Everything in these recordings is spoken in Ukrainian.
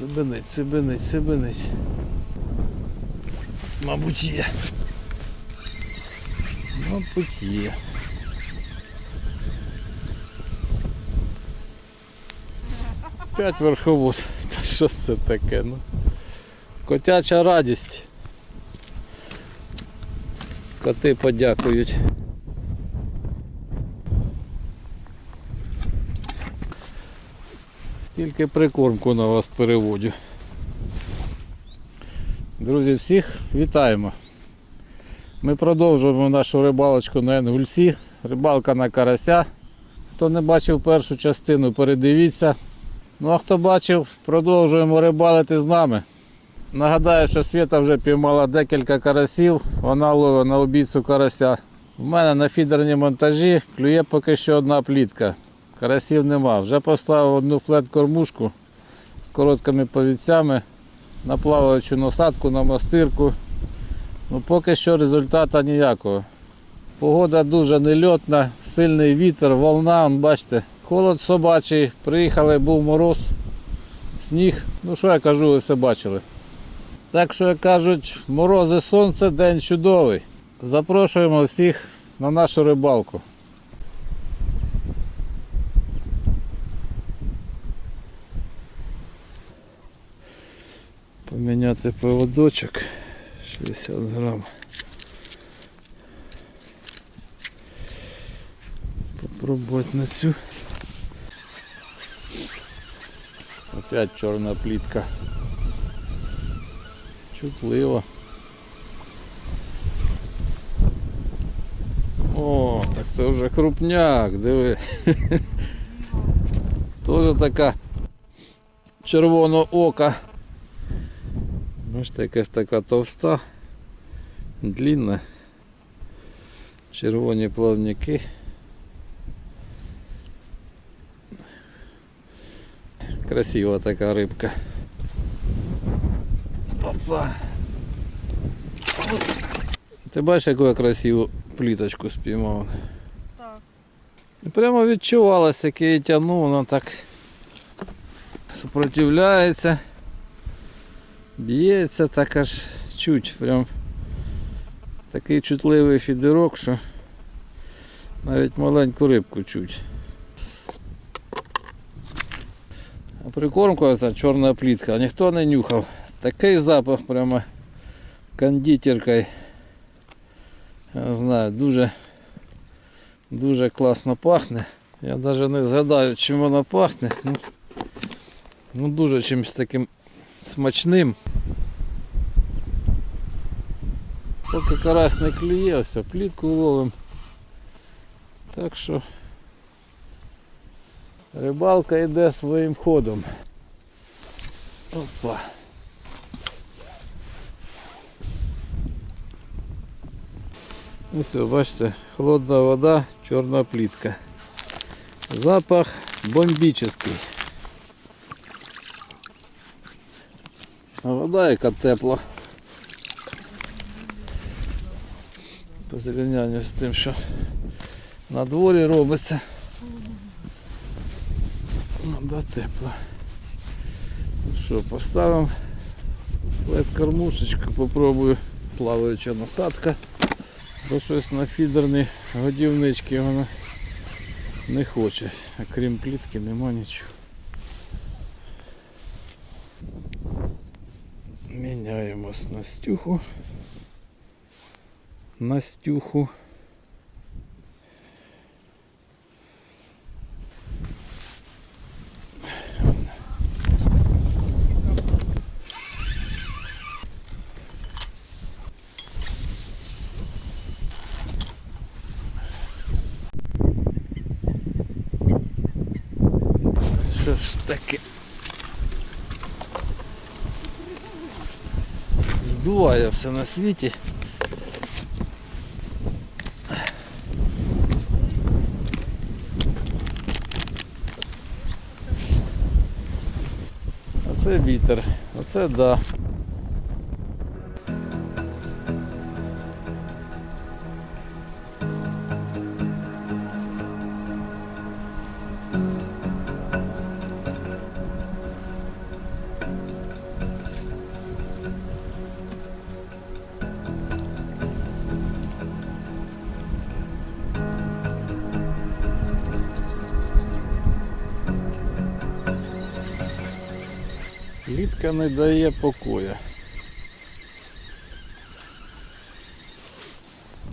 Цибенить, цибенить, цибенить. Мабуть є. Мабуть є. П'ять верховод. Та що ж це таке? Ну? Котяча радість. Коти подякують. Тільки прикормку на вас переводю. Друзі, всіх вітаємо. Ми продовжуємо нашу рибалочку на Енгульсі. Рибалка на карася. Хто не бачив першу частину, передивіться. Ну а хто бачив, продовжуємо рибалити з нами. Нагадаю, що Свята вже піймала декілька карасів, вона ловить на обійцю карася. У мене на фідерній монтажі клює поки що одна плітка. Карасів нема. Вже поставив одну флет-кормушку з короткими повідцями на плаваючу насадку, на мастирку. Ну поки що результату ніякого. Погода дуже нельотна, сильний вітер, волна, он, бачите, холод собачий, приїхали, був мороз, сніг. Ну що я кажу, ви все бачили. Так що, як кажуть, морози сонце, день чудовий. Запрошуємо всіх на нашу рибалку. Поміняти поводочок 60 грам. Попробувати на цю. Опять чорна плітка. Чутливо. О, так це вже крупняк, диви. Тоже така червоно ока. Бачите, якась така товста, длінна. Червоні плавники. Красива така рибка. Опа. Ти бачиш, яку я красиву пліточку спіймав? Так. Прямо відчувалося, як я її тягну, вона так супротивляється, б'ється так аж чуть. Прям такий чутливий фідерок, що навіть маленьку рибку чуть. А прикормка ця чорна плітка, ніхто не нюхав. Такий запах прямо кондитеркою. Я не знаю, дуже Дуже класно пахне. Я навіть не згадаю, чим вона пахне. Ну, ну дуже чимось таким смачним. Поки карась не клює, все, плітку ловимо. Так що рибалка йде своїм ходом. Опа. Ну все, бачите, холодна вода, чорна плітка. Запах бомбічний. А вода яка тепла. По зрівнянню з тим, що на дворі робиться. Вода тепла. Ну що, поставимо кормушечку, попробую плаваюча насадка. Бо щось на фідерні годівнички вона не хоче, а крім плітки нема нічого. Міняємо Настюху. Настюху. Що ж таке? Здуває все на світі. А це вітер, оце да. Плітка не дає покоя.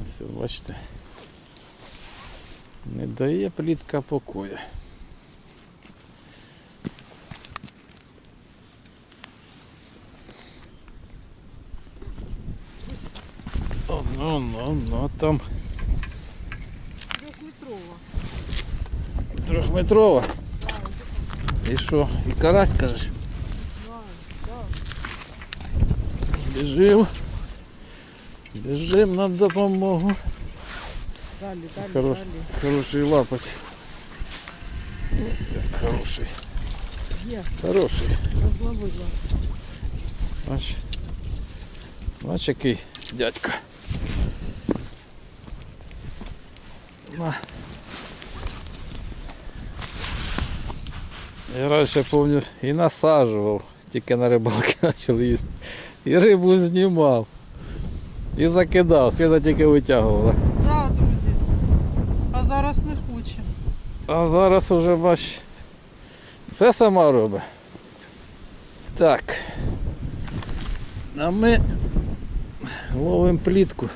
Ось бачите. Не дає плітка покоя. О, ну, ну, ну, там Трьохметрова. трьохметрова. І що? І карась кажеш? Біжим. Біжим на допомогу. Далі, далі, Хорош. далі. Хороший лапать. Як хороший. Є, Хороший. розловила. Бач. Бач який дядько. На. Я раніше пам'ятаю і насаджував, тільки на рибалки почали їсти. І рибу знімав. І закидав, світа тільки витягувала. Так, друзі. А зараз не хоче. А зараз уже бач. Все сама робить. Так. А ми ловимо плітку.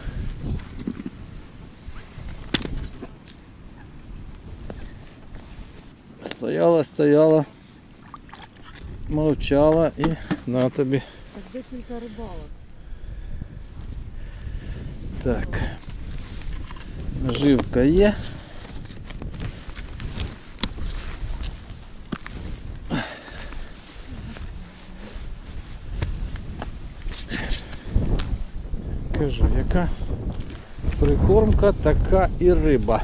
Стояла, стояла, мовчала і на тобі. Так декілька рибалок. Так. Наживка є. Кажу, яка прикормка, така і риба.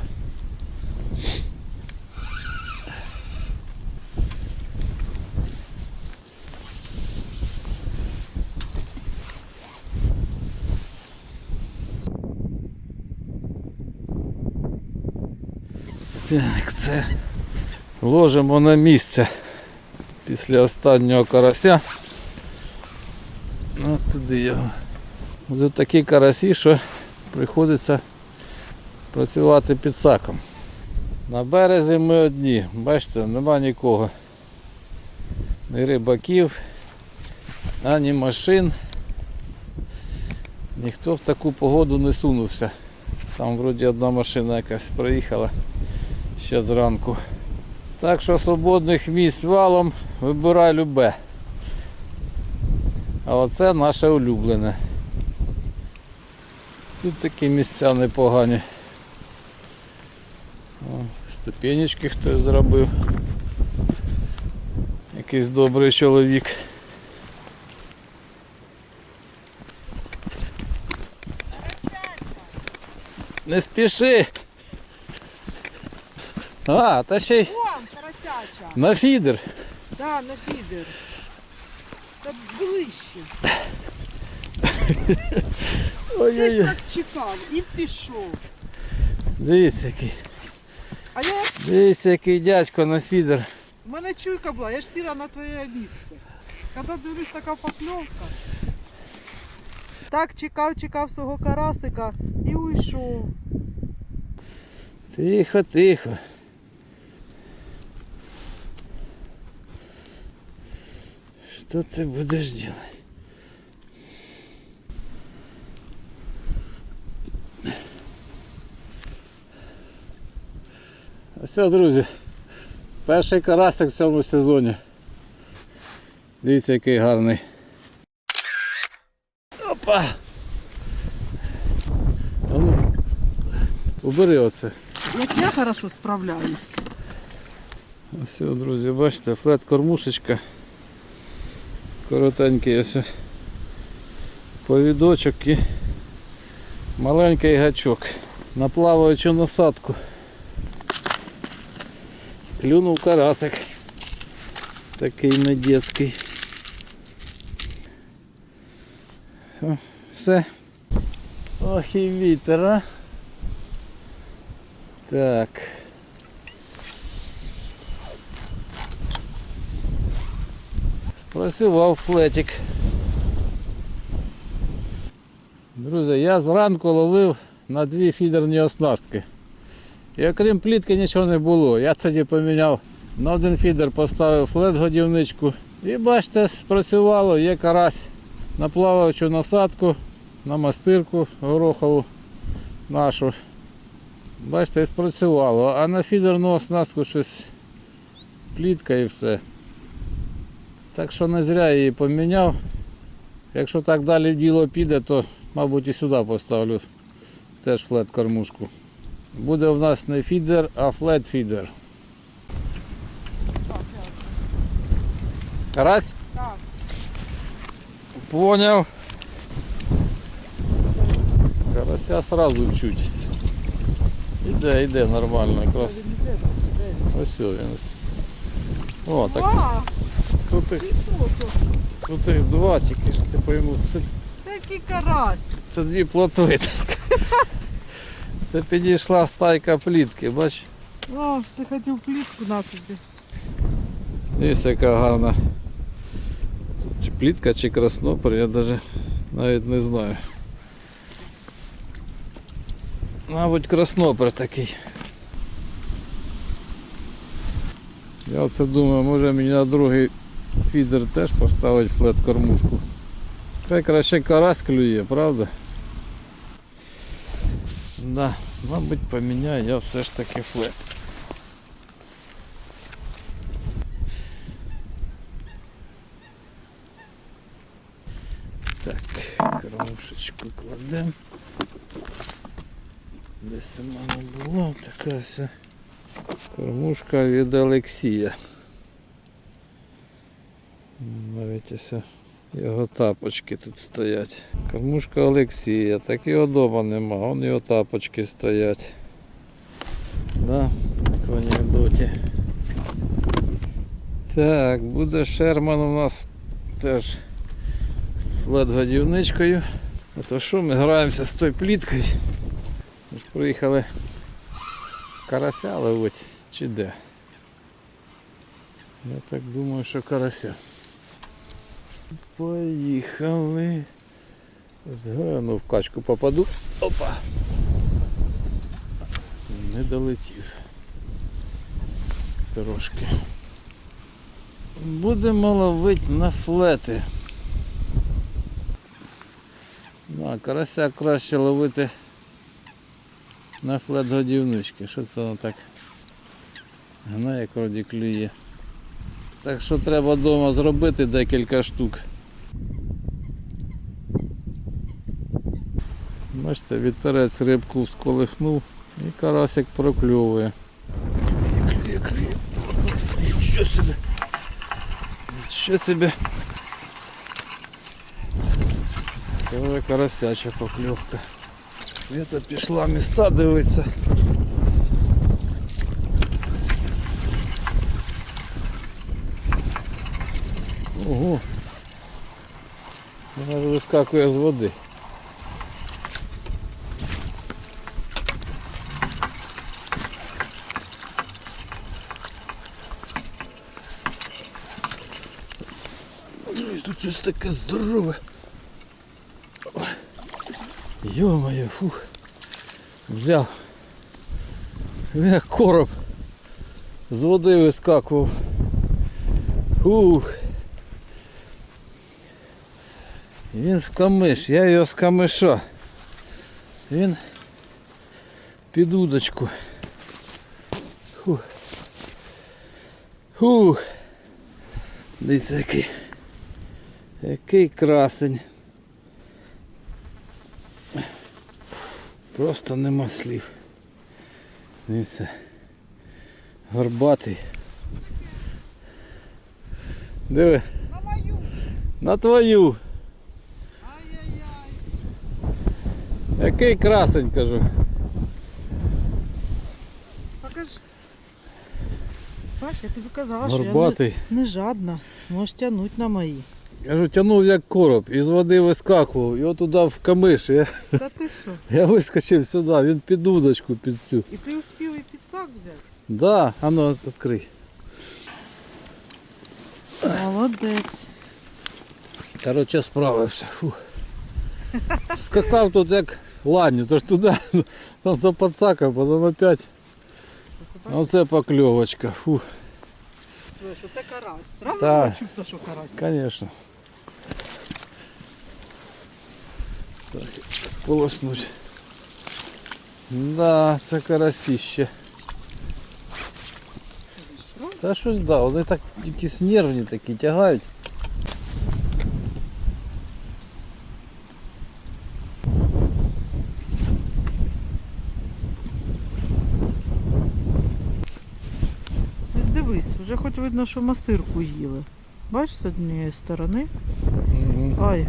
Так, це ложимо на місце після останнього карася. Ну, туди його. Тут такі карасі, що приходиться працювати під саком. На березі ми одні, бачите, нема нікого. Ні рибаків, ані машин. Ніхто в таку погоду не сунувся. Там вроді одна машина якась проїхала ще зранку. Так що свободних місць валом вибирай любе. А оце наше улюблене. Тут такі місця непогані. Ступенечки хтось зробив. Якийсь добрий чоловік. Не спіши. А, та ще й на фідер. Да, на фідер. Та ближче. Ти ж Ой-ой-ой. так чекав і пішов. Дивіться який. А я Дивіться який дядько на фідер. У мене чуйка була, я ж сіла на твоє місце. Коли дивлюсь така покльовка. Так чекав, чекав свого карасика і уйшов. Тихо, тихо. Что ты будешь делать? А все, друзі. Перший карасик в цьому сезоні. Дивіться, який гарний. Опа! А ну, убери оце. Як я хорошо справляюсь. Ось, друзі, бачите, флет кормушечка. Коротенький повідочок і маленький гачок. На плаваючу насадку. Клюнув карасик. Такий не детський. Все. Все. Ох і вітер, а. Так. Спрацював флетик. Друзі, я зранку ловив на дві фідерні оснастки. І окрім плітки нічого не було. Я тоді поміняв на один фідер поставив флет годівничку І бачите, спрацювало, є карась на плаваючу насадку, на мастирку горохову нашу. Бачите, спрацювало. А на фідерну оснастку щось плітка і все. Так що не зря її поміняв. Якщо так далі діло піде, то мабуть і сюди поставлю теж флет кормушку. Буде в нас не фідер, а флет фідер. Карась? так. Поняв. Карася сразу чуть. Іде, іде нормально якраз. Ось він. О, так тут їх, тут їх два, тільки ж ти пойму. Це, Такий карась. це дві плотви. Це підійшла стайка плітки, бач? О, ти хотів плітку на тобі. Ось яка гарна. Чи плітка, чи краснопер, я навіть, навіть не знаю. Мабуть, краснопер такий. Я оце думаю, може мені на другий фідер теж поставити флет кормушку. Хай краще карась клює, правда? Да, мабуть, поміняю я все ж таки флет. Так, кормушечку кладемо. Десь у мене було така вся кормушка від Олексія. Навіть його тапочки тут стоять. Кормушка Олексія, так його вдома нема, вон його тапочки стоять. Да, в анекдоті. Так, буде Шерман у нас теж з флет-годівничкою. А то що ми граємося з тою пліткою? Ми ж приїхали карася ловити чи де? Я так думаю, що карася. Поїхали. Згану в качку попаду. Опа! Не долетів. Трошки. Будемо ловити на флети. Ну, а карася краще ловити на флет годівнички. Що це воно так гнає, як вроді клює. Так що треба вдома зробити декілька штук. Бачите, вітерець рибку сколихнув і карасик прокльовує. Що собі? Що собі? Це вже карасяча покльовка. Света пішла міста дивиться. Ого. Вона вискакує з води. Тут щось таке здорове. Йо-моє, фух. Взяв. Як короб. З води вискакував. Фух. Він в камиш, я його з камиша. Він під удочку. Фух. Фух. Дивіться який. Який красень. Просто нема слів. Дивіться. Горбатий. Диви, На мою. на твою. Який красень, кажу. Покажи. Бач, я тобі казала, що я не, не жадна. Можеш тягнути на мої. Кажу, тягнув як короб, із води вискакував, його туди в камиш. Я, Та ти що? я вискочив сюди, він під удочку під цю. І ти успів і підсак взяти? Да, а ну відкрий. Молодець. Коротше, справився. Фух. Скакав тут як ладні, то ж туди, там за подсаком, потім опять. Оце покльовочка. Фух. чувствуєш, що це карась. Зразу Так. було чутно, що карась. Конечно. Так, сполоснуть. Да, це карасище. Та щось да, вони так якісь нервні такі тягають. Видно, що мастирку їли. Бачиш, з однієї сторони. Ай.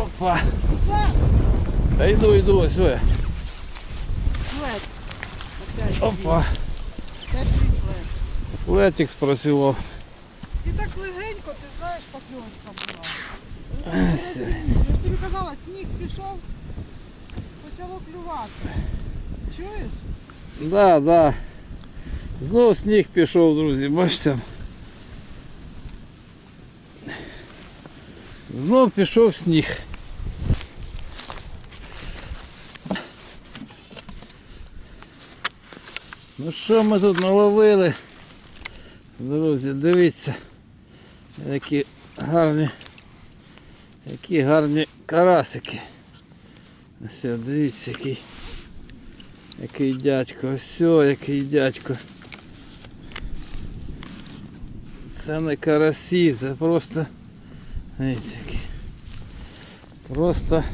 Опа. Та йду, йду, ось. ось. Флет. Опа. Флетик спрацював. І так легенько, ти знаєш, покльовка була. Я тобі казала, сніг пішов, почало клювати. Чуєш? Да, да. Знов сніг пішов, друзі, бачите. Знов пішов сніг. Ну що ми тут наловили? Друзі, дивіться, які гарні, які гарні карасики. Ось, дивіться, який. Який дядько, ось який дядько. Це не карасі, це просто. Дивіться, який. Просто.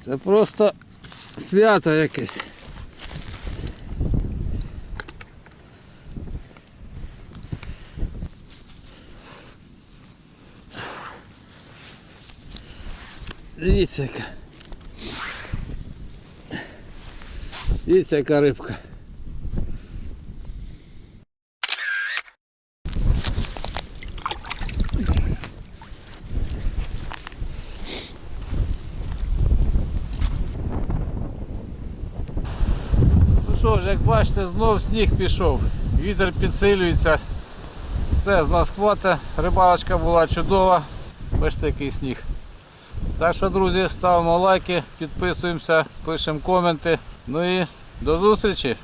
Це просто свято якесь. Дивіться яка. Дивіться, яка рибка. Ну що ж, як бачите, знов сніг пішов. Вітер підсилюється. Все, з нас хватить. Рибалочка була чудова. Бачите, який сніг. Так що, друзі, ставимо лайки, підписуємося, пишемо коменти. Ну і до зустрічі!